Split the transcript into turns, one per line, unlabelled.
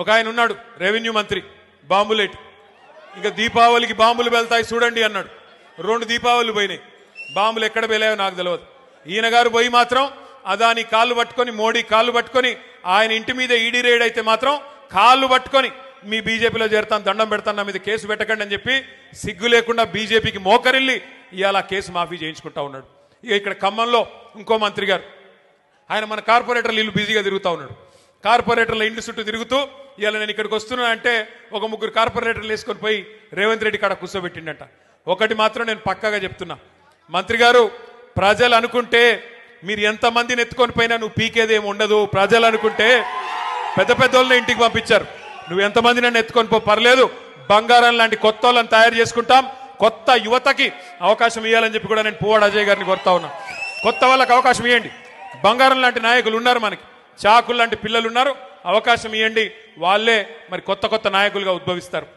ఒక ఆయన ఉన్నాడు రెవెన్యూ మంత్రి బాంబులేట్. ఇంకా దీపావళికి బాంబులు వెళ్తాయి చూడండి అన్నాడు. రెండు దీపావళి పోయినాయి. బాంబులు ఎక్కడ వెళ్ళాయో నాకు తెలియదు ఈయన గారు పోయి మాత్రం అదాని కాళ్ళు పట్టుకొని మోడీ కాళ్ళు పట్టుకొని ఆయన ఇంటి మీద ఈడీ రేడ్ అయితే మాత్రం కాళ్ళు పట్టుకొని మీ బీజేపీలో చేరుతాను దండం పెడతాను నా మీద కేసు పెట్టకండి అని చెప్పి సిగ్గు లేకుండా బీజేపీకి మోకరిల్లి ఇవాళ కేసు మాఫీ చేయించుకుంటా ఉన్నాడు. ఇక ఇక్కడ ఖమ్మంలో ఇంకో మంత్రి గారు. ఆయన మన కార్పొరేటర్లు ఇల్లు బిజీగా తిరుగుతూ ఉన్నాడు. కార్పొరేటర్ల ఇంటి చుట్టూ తిరుగుతూ ఇవాళ నేను ఇక్కడికి వస్తున్నా అంటే ఒక ముగ్గురు కార్పొరేటర్లు వేసుకొని పోయి రేవంత్ రెడ్డి కాడ కూర్చోబెట్టిండట. ఒకటి మాత్రం నేను పక్కాగా చెప్తున్నా. మంత్రి గారు ప్రజలు అనుకుంటే మీరు ఎంతమందిని ఎత్తుకొని పోయినా నువ్వు పీకేదేమి ఉండదు. ప్రజలు అనుకుంటే పెద్ద పెద్ద వాళ్ళని ఇంటికి పంపించారు. నువ్వు ఎంతమంది నన్ను ఎత్తుకొని పో పర్లేదు. బంగారం లాంటి కొత్త వాళ్ళని తయారు చేసుకుంటాం. కొత్త యువతకి అవకాశం ఇవ్వాలని చెప్పి కూడా నేను పువ్వాడు అజయ్ గారిని కోరుతా ఉన్నా. కొత్త వాళ్ళకి అవకాశం ఇవ్వండి బంగారం లాంటి నాయకులు ఉన్నారు మనకి. చాకులు లాంటి పిల్లలు ఉన్నారు అవకాశం ఇవ్వండి వాళ్ళే మరి కొత్త కొత్త నాయకులుగా ఉద్భవిస్తారు.